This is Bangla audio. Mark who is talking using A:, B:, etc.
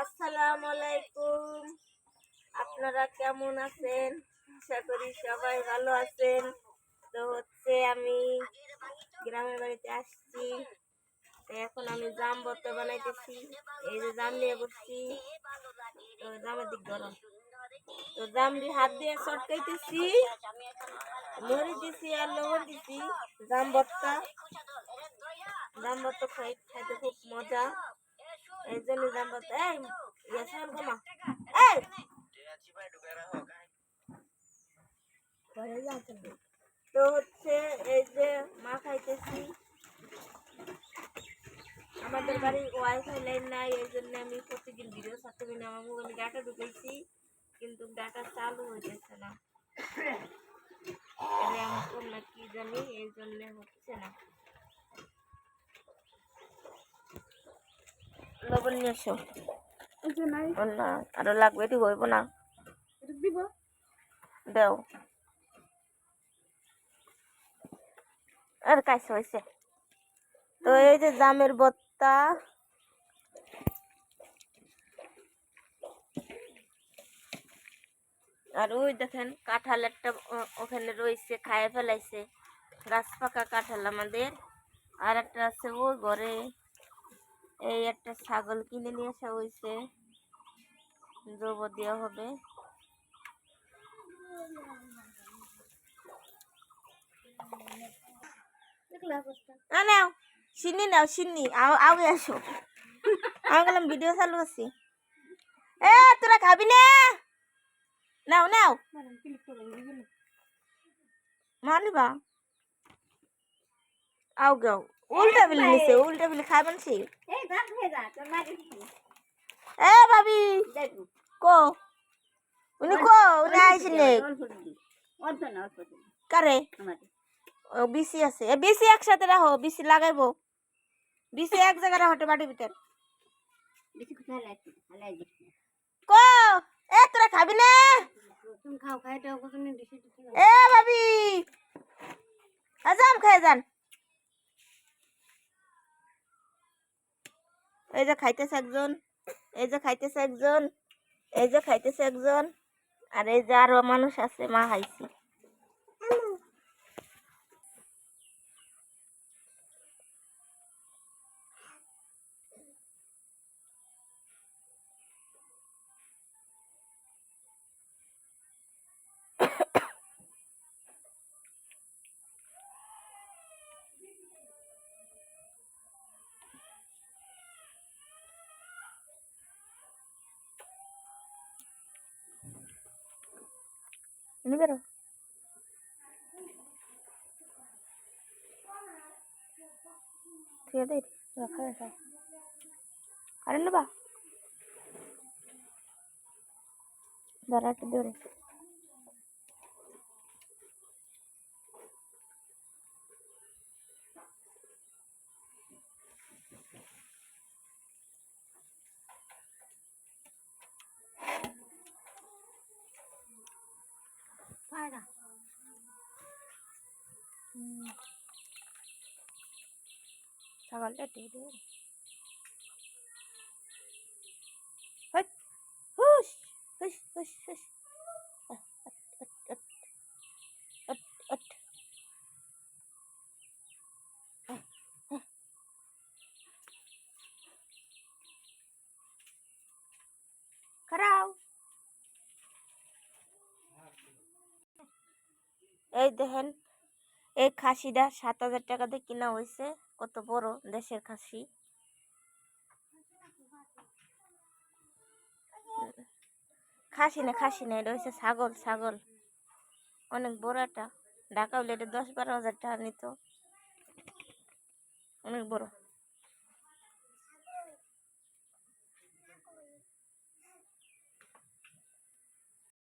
A: আসসালামু আলাইকুম। আপনারা কেমন আছেন? আশা করি সবাই ভালো আছেন। তো হচ্ছে আমি গ্রামের বাড়িতে আসছি। এখন আমি জাম ভর্ত বানাইতেছি। এই যে জাম নিয়ে বসছি। তো জামের দিক গরম তো জাম দিয়ে হাত দিয়ে চটকাইতেছি মরি দিছি আর লবণ দিছি। জাম ভর্তা জাম ভর্তা খাই খাইতে খুব মজা। ইয়ে এই! যে মা খাইতেছি। আমাদের বাড়ি ওয়াইফাই লাইন নাই, এই জন্য আমি প্রতিদিন ভিডিও ছাড়তে পারি আমার মোবাইলে ডাটা ঢুকেছি কিন্তু ডাটা চালু হইতেছে না। এমন না কি জানি, এই জন্য হচ্ছে না। লবণ নিয়ে এসো। না আরও লাগবে এটি হইব না।
B: দিব?
A: দেও। আর কাজ হয়েছে তো এই যে জামের বত্তা। আর ওই দেখেন কাঁঠাল একটা ওখানে রয়েছে খায় ফেলাইছে। গাছ পাকা কাঁঠাল আমাদের। আর একটা আছে ওই ঘরে। এই একটা ছাগল কিনে নিয়ে আসা হয়েছে গোবর দেওয়া হবে নাও সিন্নি নাও সিন্নি। আও আগে আসো। আমি গেলাম ভিডিও চালু আছি। এ তোরা খাবি না? নাও নাও। আও গাও। উল্টা বিলি নিছে উল্টা বিলি খাবেন সি এ ভাবি। কো? উনি কো? উনি আইছেন কারে? ও বিসি আছে। এ বিসি একসাথে রাখো বিসি লাগাইবো। বিসি এক জায়গায় রাখো বাটির ভিতর। কো? এ তোরা খাবি না? এ ভাবি। আজাম খেয়ে যান। এই যে খাইতেছে একজন, এই যে খাইতেছে একজন, এই যে খাইতেছে একজন, আর এই যে আরও মানুষ আছে, মা খাইছি। এনে বেরো ঠিক আছে রাখা রাখা আরে নেবা একটু ধরে
B: পায়রা
A: ছাগলটা টেনে হট হুস হুস হুস হুস আট, এই দেখেন, এই খাসিটা সাত হাজার টাকা দিয়ে কিনা হয়েছে কত বড় দেশের খাসি। খাসি না খাসি না, এটা হয়েছে ছাগল ছাগল। অনেক বড় একটা। ঢাকা হলে এটা দশ বারো হাজার টাকা নিত। অনেক বড়।